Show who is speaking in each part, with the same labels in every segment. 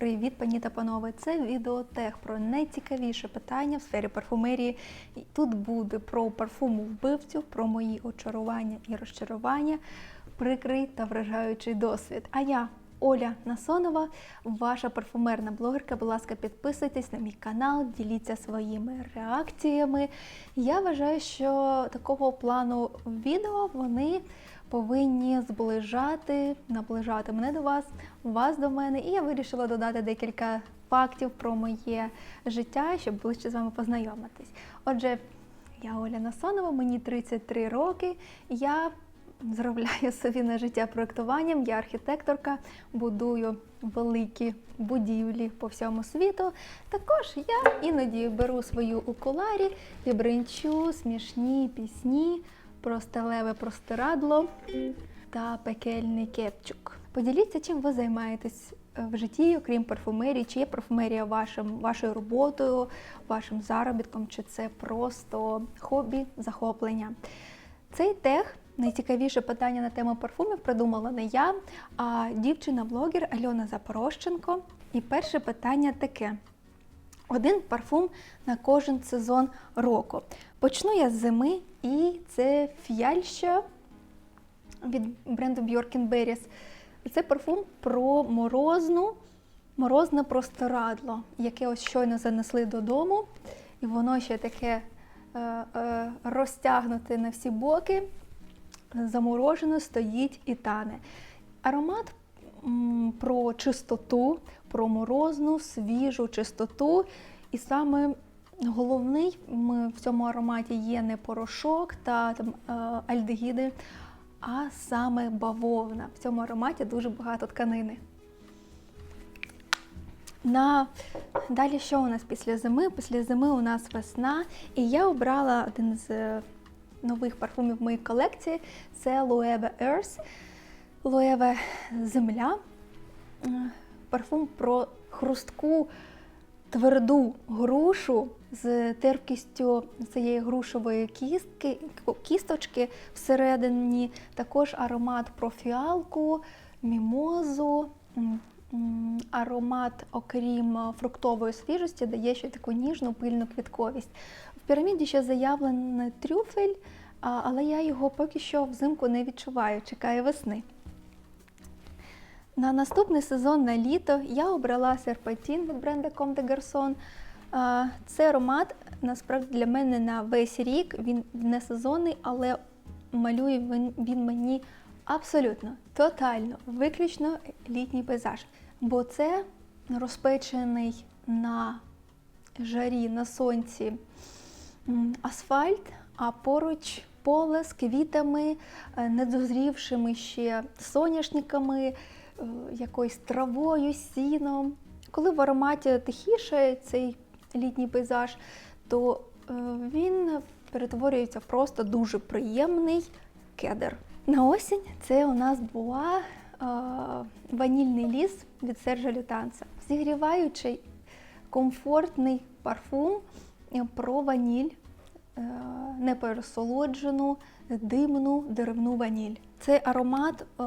Speaker 1: Привіт, пані та панове! Це відео тех про найцікавіше питання в сфері парфумерії. Тут буде про парфуму вбивцю, про мої очарування і розчарування, прикрий та вражаючий досвід. А я, Оля Насонова, ваша парфумерна блогерка. Будь ласка, підписуйтесь на мій канал, діліться своїми реакціями. Я вважаю, що такого плану відео вони повинні зближати, наближати мене до вас, вас до мене. І я вирішила додати декілька фактів про моє життя, щоб ближче з вами познайомитись. Отже, я Оля Насонова, мені 33 роки. Я заробляю собі на життя проектуванням. Я архітекторка, будую великі будівлі по всьому світу. Також я іноді беру свою укуларі і бринчу смішні пісні про сталеве простирадло та пекельний кепчук. Поділіться, чим ви займаєтесь е, в житті, окрім парфумерії, чи є парфумерія вашим, вашою роботою, вашим заробітком, чи це просто хобі, захоплення. Цей тех найцікавіше питання на тему парфумів придумала не я, а дівчина-блогер Альона Запорожченко. І перше питання таке: один парфум на кожен сезон року. Почну я з зими, і це фіяльща від бренду Bjork Berries. Це парфум про морозну, морозне простирадло, яке ось щойно занесли додому, і воно ще таке е, е, розтягнуте на всі боки, заморожено стоїть і тане. Аромат про чистоту, про морозну, свіжу чистоту. І саме головний в цьому ароматі є не порошок та там, е, альдегіди, а саме бавовна. В цьому ароматі дуже багато тканини. На... Далі що у нас після зими? Після зими у нас весна. І я обрала один з нових парфумів в моїй колекції це Loewe Earth. Loewe Земля. Е, Парфум про хрустку тверду грушу з терпкістю цієї грушової кістки, кісточки всередині. Також аромат про фіалку, мімозу. Аромат, окрім фруктової свіжості, дає ще таку ніжну пильну квітковість. Піраміді ще заявлений трюфель, але я його поки що взимку не відчуваю, чекаю весни. На наступний сезон на літо я обрала серпантін від бренду Comme des Garçons. Це аромат насправді для мене на весь рік. Він не сезонний, але малює він, мені абсолютно, тотально, виключно літній пейзаж. Бо це розпечений на жарі, на сонці асфальт, а поруч поле з квітами, е, недозрівшими ще соняшниками, е, якоюсь травою, сіном. Коли в ароматі тихіше цей літній пейзаж, то е, він перетворюється в просто дуже приємний кедр. На осінь це у нас була е, ванільний ліс від Сержа Лютанца. Зігріваючий комфортний парфум про ваніль, непересолоджену, димну деревну ваніль. Цей аромат е,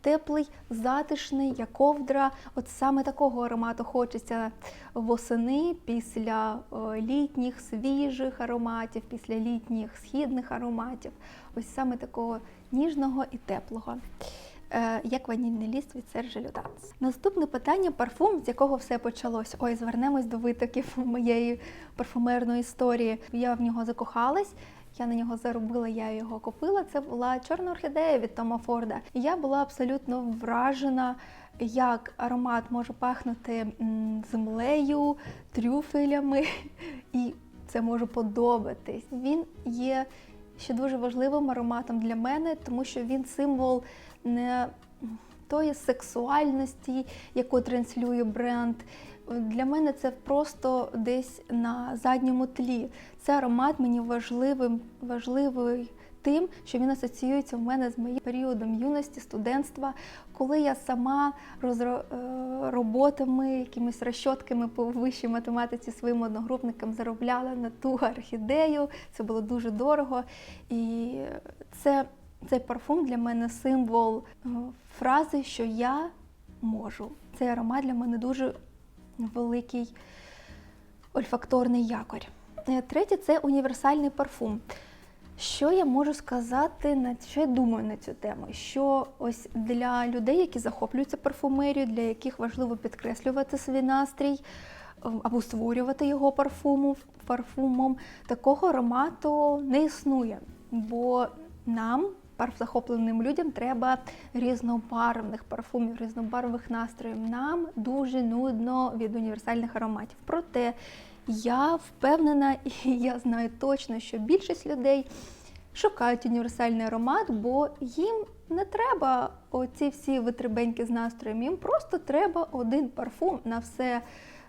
Speaker 1: теплий, затишний, як ковдра. От саме такого аромату хочеться восени після е, літніх свіжих ароматів, після літніх східних ароматів. Ось саме такого ніжного і теплого. Е, Як ванільний ліст від Сержа Лютанс. Наступне питання парфум, з якого все почалось. Ой, звернемось до витоків моєї парфумерної історії. Я в нього закохалась. Я на нього заробила, я його купила. Це була чорна орхідея від Тома Форда. Я була абсолютно вражена, як аромат може пахнути землею, трюфелями, і це може подобатись. Він є ще дуже важливим ароматом для мене, тому що він символ не тої сексуальності, яку транслює бренд. Для мене це просто десь на задньому тлі. Це аромат мені важливим, важливий тим, що він асоціюється в мене з моїм періодом юності, студентства, коли я сама розро... е, роботами, якимись розчотками по вищій математиці своїм одногрупникам заробляла на ту орхідею. Це було дуже дорого. І це, цей парфум для мене символ е, фрази, що я можу. Цей аромат для мене дуже великий ольфакторний якорь. Е, Третє це універсальний парфум. Що я можу сказати на що я думаю на цю тему? Що ось для людей, які захоплюються парфумерією, для яких важливо підкреслювати свій настрій е, або створювати його парфуму, парфумом, такого аромату не існує. Бо нам, парфзахопленим людям, треба різнобарвних парфумів, різнобарвних настроїв. Нам дуже нудно від універсальних ароматів. Проте я впевнена і я знаю точно, що більшість людей шукають універсальний аромат, бо їм не треба оці всі витребеньки з настроєм. Їм просто треба один парфум на все.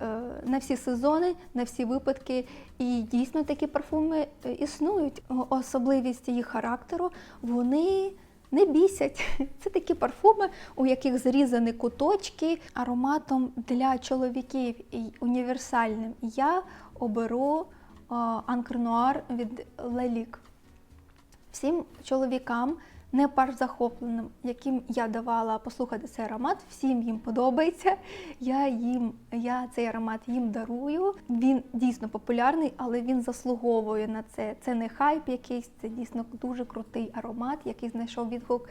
Speaker 1: Е, На всі сезони, на всі випадки, і дійсно такі парфуми е, існують. Особливість їх характеру вони не бісять. Це такі парфуми, у яких зрізані куточки ароматом для чоловіків і універсальним. Я оберу Анкр Нуар від Лелік. Всім чоловікам, не парзахопленим, яким я давала послухати цей аромат, всім їм подобається. Я їм, я цей аромат їм дарую. Він дійсно популярний, але він заслуговує на це. Це не хайп якийсь, це дійсно дуже крутий аромат, який знайшов відгук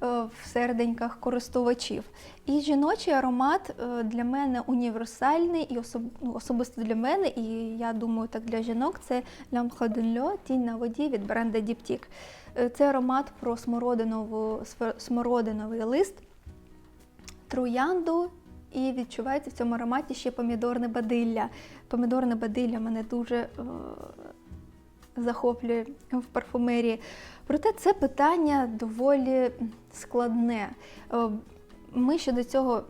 Speaker 1: в серденьках користувачів. І жіночий аромат е, для мене універсальний і ну, особисто для мене, і я думаю, так для жінок це de тінь на воді від бренда Diptyque. Е, Це аромат про смородинову, смородиновий лист, троянду. І відчувається в цьому ароматі ще помідорне бадилля. Помідорне бадилля мене дуже е, захоплює в парфумерії. Проте це питання доволі складне. Е, Ми ще до цього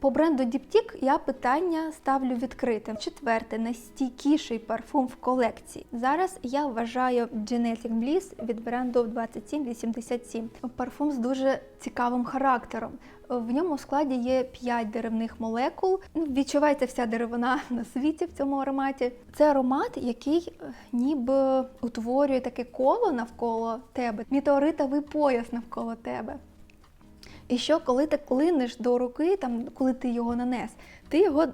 Speaker 1: По бренду Diptyque я питання ставлю відкритим. Четверте, найстійкіший парфум в колекції. Зараз я вважаю Genetic Bliss від бренду 2787. Парфум з дуже цікавим характером. В ньому в складі є 5 деревних молекул. Ну, Відчувається вся деревина на світі в цьому ароматі. Це аромат, який е, ніби утворює таке коло навколо тебе, метеоритовий пояс навколо тебе. І що, коли ти клинеш до руки, там, коли ти його нанес, ти його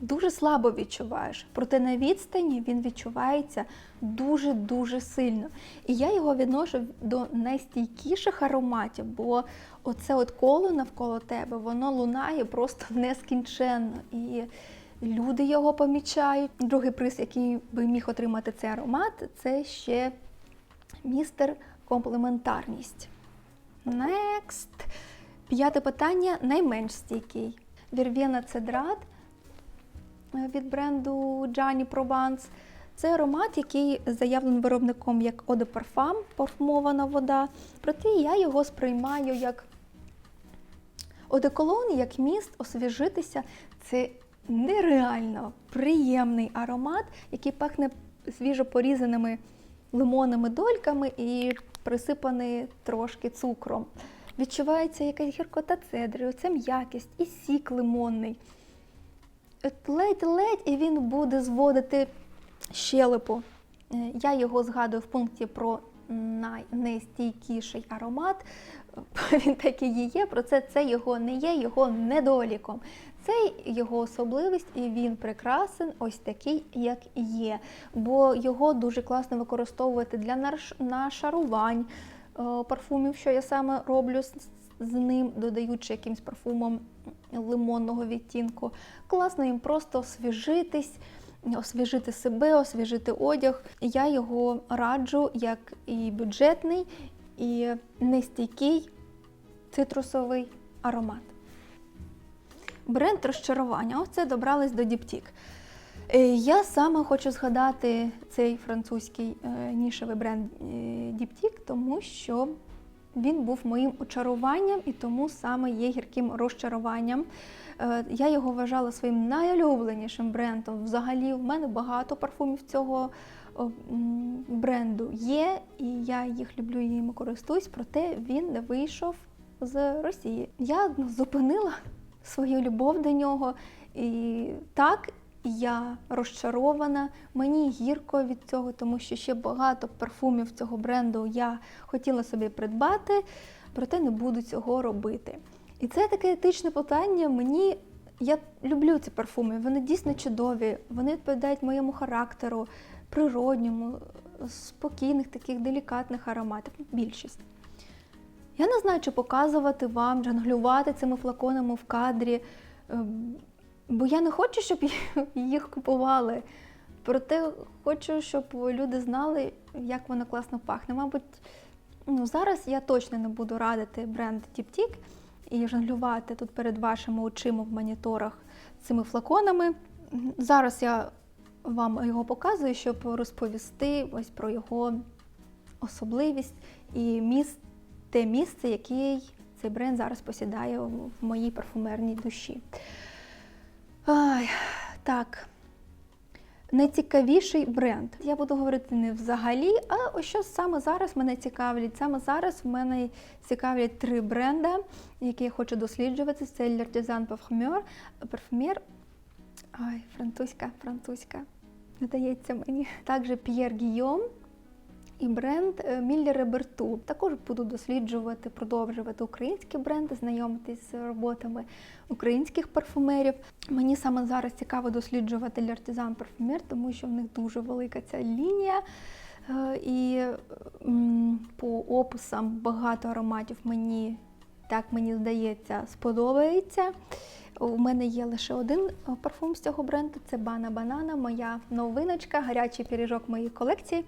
Speaker 1: дуже слабо відчуваєш. Проте на відстані він відчувається дуже-дуже сильно. І я його відношу до найстійкіших ароматів, бо оце от коло навколо тебе, воно лунає просто нескінченно. І люди його помічають. Другий приз, який би міг отримати цей аромат, це ще містер комплементарність. Next. П'яте питання найменш стійкий. Вірвєна Цедрат е, від бренду Gianni Provence. Це аромат, який заявлений виробником як Eau de парфумована вода. Проте я його сприймаю як одеколон, як міст освіжитися. Це нереально приємний аромат, який пахне свіжо порізаними лимонними дольками і присипаний трошки цукром. Відчувається якась гіркота цедри, оця м'якість і сік лимонний. Ледь-ледь, і він буде зводити щелепу. Е, Я його згадую в пункті про найнестійкіший аромат. Він такий і є, про це це його не є його недоліком. Це його особливість, і він прекрасен, ось такий, як є. Бо його дуже класно використовувати для нашарувань е, парфумів, що я саме роблю з, ним, додаючи якимсь парфумом лимонного відтінку. Класно їм просто освіжитись, освіжити себе, освіжити одяг. Я його раджу як і бюджетний, і нестійкий цитрусовий аромат. Бренд розчарування. Оце добрались до Діптік. Я саме хочу згадати цей французький е, нішевий бренд Діптік, тому що він був моїм очаруванням і тому саме є гірким розчаруванням. Е, Я його вважала своїм найулюбленішим брендом. Взагалі, в мене багато парфумів цього бренду є, і я їх люблю і ними користуюсь, проте він не вийшов з Росії. Я зупинила свою любов до нього. І так, я розчарована, мені гірко від цього, тому що ще багато парфумів цього бренду я хотіла собі придбати. проте не буду цього робити. І це таке етичне питання. Мені я люблю ці парфуми. Вони дійсно чудові, вони відповідають моєму характеру, природньому, спокійних, таких делікатних ароматів. Більшість. Я не знаю, чи показувати вам, жонглювати цими флаконами в кадрі, ем, бо я не хочу, щоб їх купували. Проте хочу, щоб люди знали, як воно класно пахне. Мабуть, ну, зараз я точно не буду радити бренд Тіп-Тік і жонглювати тут перед вашими очима в моніторах цими флаконами. Зараз я вам його показую, щоб розповісти ось про його особливість і міст, те місце, який цей бренд зараз посідає в моїй парфумерній душі. Ай, так. Найцікавіший бренд. Я буду говорити не взагалі, а ось що саме зараз мене цікавлять. Саме зараз в мене цікавлять три бренда, які я хочу досліджувати. Це L'Artisan Parfumeur, парфумер. Ай, французька, французька. Не дається мені. Також П'єр Гійом і бренд Міллі Реберту. Також буду досліджувати, продовжувати українські бренди, знайомитись з роботами українських парфумерів. Мені саме зараз цікаво досліджувати L'Artisan Parfumer, тому що в них дуже велика ця лінія. Е, І по описам багато ароматів мені, так мені здається, сподобається. У мене є лише один е, парфум з цього бренду це Бана Банана, моя новиночка, гарячий пиріжок моєї колекції.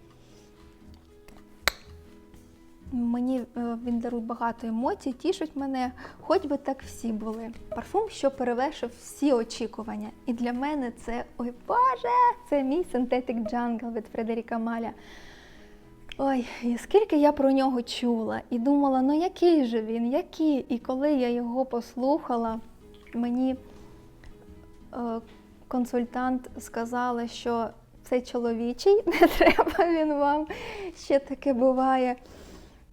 Speaker 1: Мені е, він дарує багато емоцій, тішить мене, хоч би так всі були. Парфум, що перевершив всі очікування. І для мене це ой Боже! Це мій Synthetic Jungle від Фредеріка Маля. Ой, і скільки я про нього чула і думала, ну який же він, який? І коли я його послухала, мені е, консультант сказала, що це чоловічий, не треба він вам. Ще таке буває.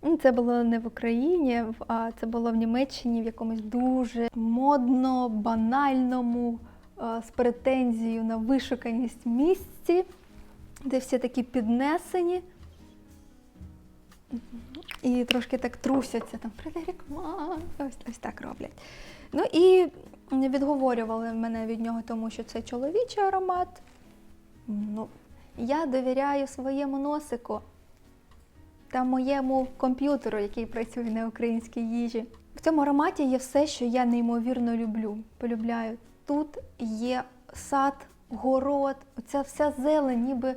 Speaker 1: Ну, Це було не в Україні, а це було в Німеччині в якомусь дуже модно, банальному, е, з претензією на вишуканість місці, де всі такі піднесені. І трошки так трусяться, там Фредерік Ман, ось, ось так роблять. Ну і відговорювали мене від нього, тому що це чоловічий аромат. Ну, я довіряю своєму носику та моєму комп'ютеру, який працює на українській їжі. В цьому ароматі є все, що я неймовірно люблю. Полюбляю. Тут є сад, город, оця вся зелень, ніби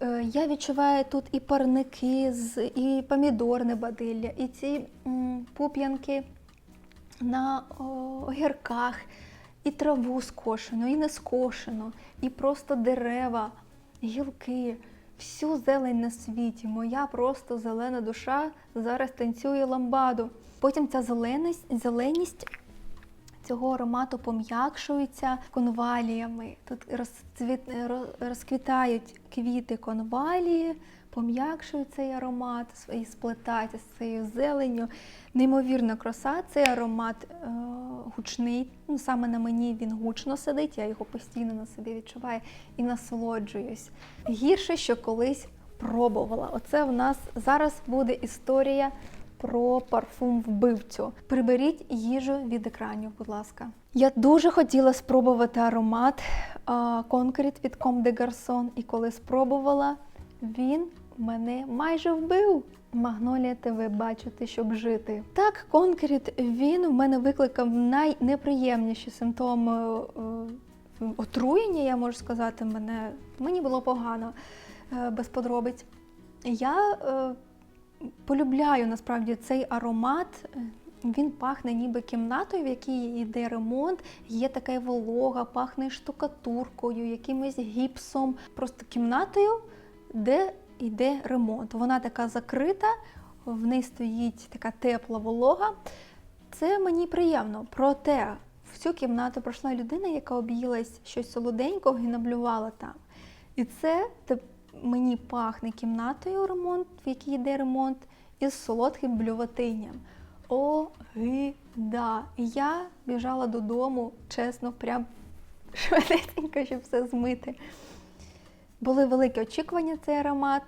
Speaker 1: е, я відчуваю тут і парники, і помідорне бадилля, і ці пуп'янки на огірках, і траву скошену, і не скошену, і просто дерева, гілки всю зелень на світі. Моя просто зелена душа зараз танцює ламбаду. Потім ця зеленість, зеленість цього аромату пом'якшується конваліями. Тут розцвіт, розквітають квіти конвалії, пом'якшують цей аромат і сплетаються з цією зеленню. Неймовірна краса, цей аромат е, гучний. Ну, Саме на мені він гучно сидить, я його постійно на собі відчуваю і насолоджуюсь. Гірше, що колись пробувала. Оце в нас зараз буде історія про парфум вбивцю. Приберіть їжу від екранів, будь ласка. Я дуже хотіла спробувати аромат Concrete від Comme des Garçons, і коли спробувала, він мене майже вбив. Магнолія ТВ бачити, щоб жити. Так, конкрет він в мене викликав найнеприємніші симптоми е, отруєння, я можу сказати, мене мені було погано е, без подробиць. Я е, полюбляю насправді цей аромат. Він пахне ніби кімнатою, в якій йде ремонт, є така волога, пахне штукатуркою, якимось гіпсом, просто кімнатою, де йде ремонт. Вона така закрита, в неї стоїть така тепла волога. Це мені приємно. Проте в цю кімнату пройшла людина, яка об'їлась щось солоденького і наблювала там. І це мені пахне кімнатою ремонт, в якій йде ремонт, із солодким блюватинням. Огида. Я біжала додому, чесно, прям швиденько, щоб все змити. Були великі очікування цей аромат.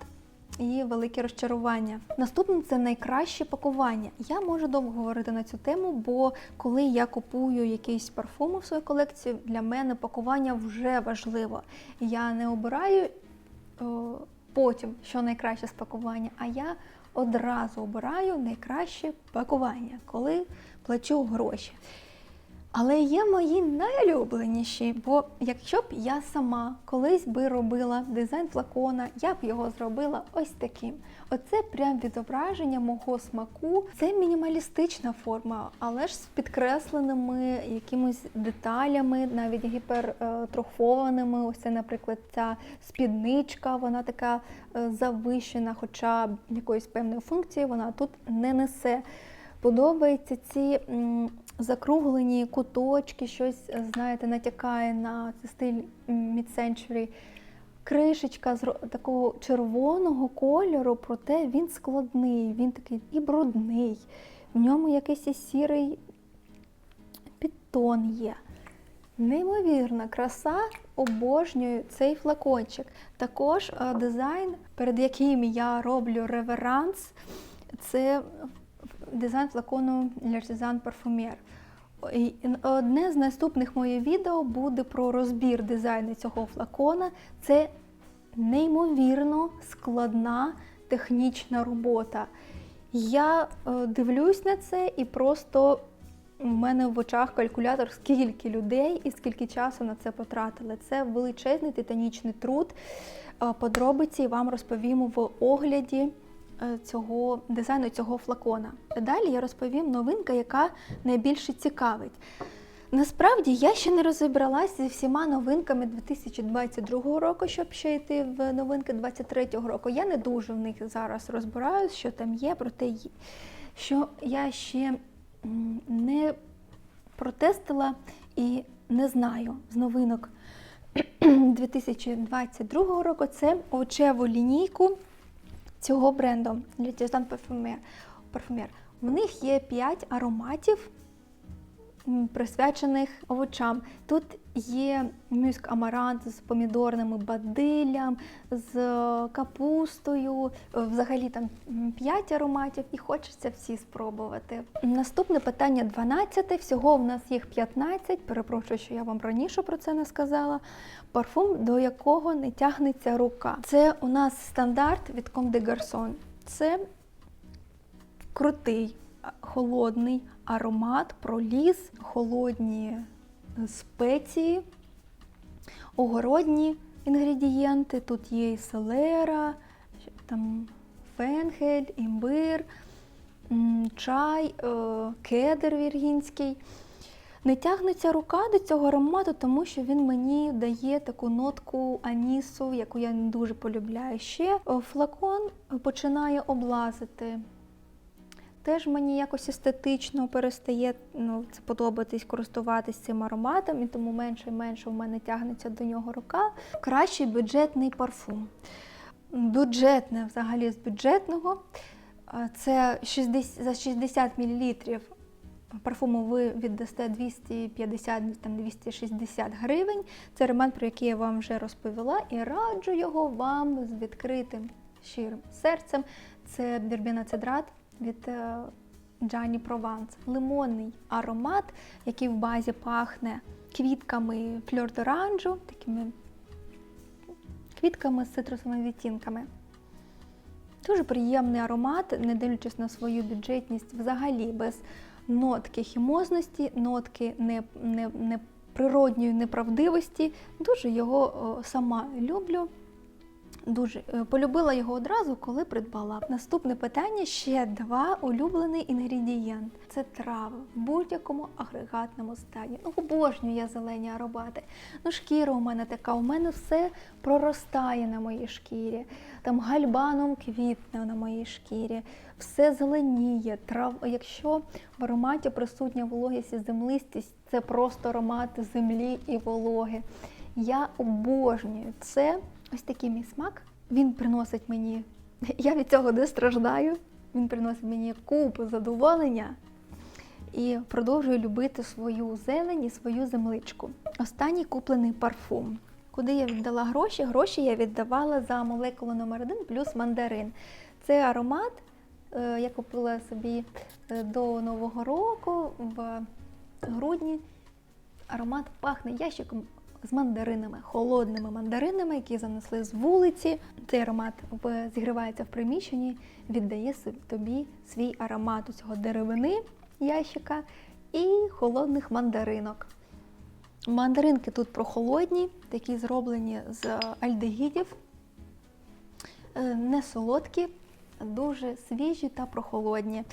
Speaker 1: і велике розчарування. Наступне це найкраще пакування. Я можу довго говорити на цю тему, бо коли я купую якийсь парфум у свою колекцію, для мене пакування вже важливо. Я не обираю потім, що найкраще з пакування, а я одразу обираю найкраще пакування, коли плачу гроші. Але є мої найулюбленіші, бо якщо б я сама колись би робила дизайн флакона, я б його зробила ось таким. Оце прям відображення мого смаку. Це мінімалістична форма, але ж з підкресленими якимись деталями, навіть гіпертрофованими. Ось це, наприклад, ця спідничка, вона така е, завищена, хоча якоїсь певної функції вона тут не несе. Подобаються ці закруглені куточки, щось, е, знаєте, натякає на стиль mid-century. Кришечка з такого червоного кольору, проте він складний, він такий і брудний. В ньому якийсь і сірий підтон є. Неймовірна краса, обожнюю цей флакончик. Також е, дизайн, перед яким я роблю реверанс, це дизайн флакону L'Artisan Parfumier. Одне з наступних моїх відео буде про розбір дизайну цього флакона. Це неймовірно складна технічна робота. Я е, дивлюсь на це і просто у мене в очах калькулятор, скільки людей і скільки часу на це потратили. Це величезний титанічний труд. Е, Подробиці вам розповім в огляді цього дизайну цього флакона. Далі я розповім новинка, яка найбільше цікавить. Насправді я ще не розібралася зі всіма новинками 2022 року, щоб ще йти в новинки 2023 року. Я не дуже в них зараз розбираюсь, що там є, проте є- що я ще не протестила і не знаю з новинок 2022 року. Це овочеву лінійку цього бренду Parfumier. Parfumier. В них є 5 ароматів присвячених овочам. Тут є мюск амарант з помідорними бадиллям, з капустою. Е, Взагалі там 5 ароматів і хочеться всі спробувати. Наступне питання 12. Всього в нас їх 15. Перепрошую, що я вам раніше про це не сказала. Парфум, до якого не тягнеться рука. Це у нас стандарт від Comme des Garçons. Це крутий, холодний аромат про ліс, холодні е, спеції, огородні інгредієнти. Тут є і селера, там фенхель, імбир, чай, е, кедр віргінський. Не тягнеться рука до цього аромату, тому що він мені дає таку нотку анісу, яку я не дуже полюбляю. Ще е, флакон починає облазити. Теж мені якось естетично перестає ну, це подобатись користуватись цим ароматом, і тому менше і менше в мене тягнеться до нього рука. Кращий бюджетний парфум. Бюджетне взагалі з бюджетного. Це 60, за 60 мл парфуму ви віддасте 250-260 гривень. Це аромат, про який я вам вже розповіла, і раджу його вам з відкритим щирим серцем. Це Дербіна Цедрат від е, Джані Прованс. Лимонний аромат, який в базі пахне квітками фльор доранжу, такими квітками з цитрусовими відтінками. Дуже приємний аромат, не дивлячись на свою бюджетність, взагалі без нотки хімозності, нотки не, не, неприродньої неправдивості. Дуже його сама люблю. Дуже е, полюбила його одразу, коли придбала. Наступне питання ще два улюблений інгредієнт. Це трави в будь-якому агрегатному стані. Ну, обожнюю я зелені аромати. Ну, шкіра у мене така, у мене все проростає на моїй шкірі. Там гальбаном квітне на моїй шкірі, все зеленіє. Трав... Якщо в ароматі присутня вологість і землистість, це просто аромат землі і вологи. Я обожнюю це. Ось такий мій смак. Він приносить мені. Я від цього не страждаю. Він приносить мені купу задоволення і продовжую любити свою зелень і свою земличку. Останній куплений парфум. Куди я віддала гроші? Гроші я віддавала за молекулу номер 1 плюс мандарин. Це аромат. е, Я купила собі е, до Нового року в грудні. Аромат пахне ящиком з мандаринами, холодними мандаринами, які занесли з вулиці. Цей аромат зігрівається в приміщенні, віддає тобі свій аромат у цього деревини ящика і холодних мандаринок. Мандаринки тут прохолодні, такі зроблені з альдегідів, Е, не солодкі, дуже свіжі та прохолодні.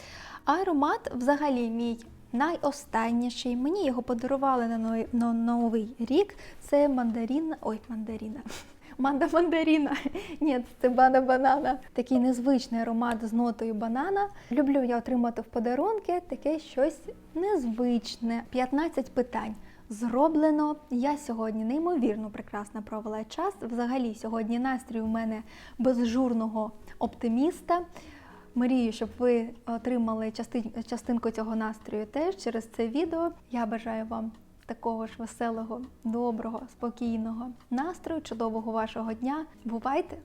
Speaker 1: Аромат взагалі мій найостанніший. Мені його подарували на новий, рік. Це мандаріна. Ой, мандаріна. Манда мандаріна. Ні, це бана банана. Такий незвичний аромат з нотою банана. Люблю я отримати в подарунки таке щось незвичне. 15 питань. Зроблено. Я сьогодні неймовірно прекрасно провела час. Взагалі, сьогодні настрій у мене безжурного оптиміста. Мрію, щоб ви отримали частин- частинку цього настрою теж через це відео. Я бажаю вам такого ж веселого, доброго, спокійного настрою, чудового вашого дня. Бувайте!